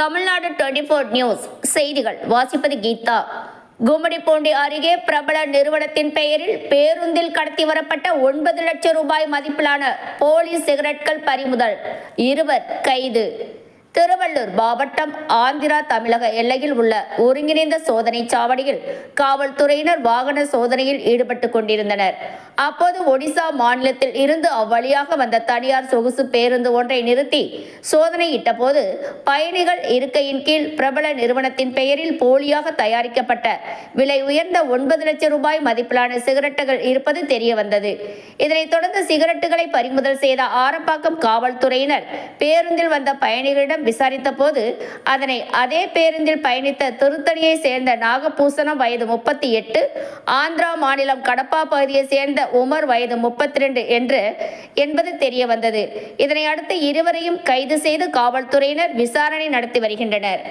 Tamil Nadu twenty four news செய்திகள். வாசிப்பது கீதா. கும்மிடிப்பூண்டி அருகே பிரபல நிறுவனத்தின் பெயரில் பேருந்தில் கடத்தி வரப்பட்ட ஒன்பது லட்சம் ரூபாய் மதிப்பிலான போலி சிகரெட்கள் பறிமுதல். இருவர் கைது. திருவள்ளூர் மாவட்டம் ஆந்திரா தமிழக எல்லையில் உள்ள ஒருங்கிணைந்த சோதனை சாவடியில் காவல்துறையினர் வாகன சோதனையில் ஈடுபட்டு கொண்டிருந்தனர். அப்போது ஒடிசா மாநிலத்தில் இருந்து அவ்வழியாக வந்த தனியார் சொகுசு பேருந்து ஒன்றை நிறுத்தி சோதனையிட்ட போது பயணிகள் இருக்கையின் கீழ் பிரபல நிறுவனத்தின் பெயரில் போலியாக தயாரிக்கப்பட்ட விலை உயர்ந்த ஒன்பது லட்சம் ரூபாய் மதிப்பிலான சிகரெட்டுகள் இருப்பது தெரிய வந்தது இதனைத் தொடர்ந்து சிகரெட்டுகளை பறிமுதல் செய்த ஆரப்பாக்கம் காவல்துறையினர் பேருந்தில் வந்த பயணிகளிடம் விசாரித்த போது அதனை அதே பேருந்தில் பயணித்த திருத்தணியை சேர்ந்த நாகபூசணம் வயது முப்பத்தி எட்டு ஆந்திரா மாநிலம் கடப்பா பகுதியை சேர்ந்த உமர் வயது முப்பத்தி ரெண்டு என்று என்பது தெரிய வந்தது இதனை அடுத்து இருவரையும் கைது செய்து காவல்துறையினர் விசாரணை நடத்தி வருகின்றனர்.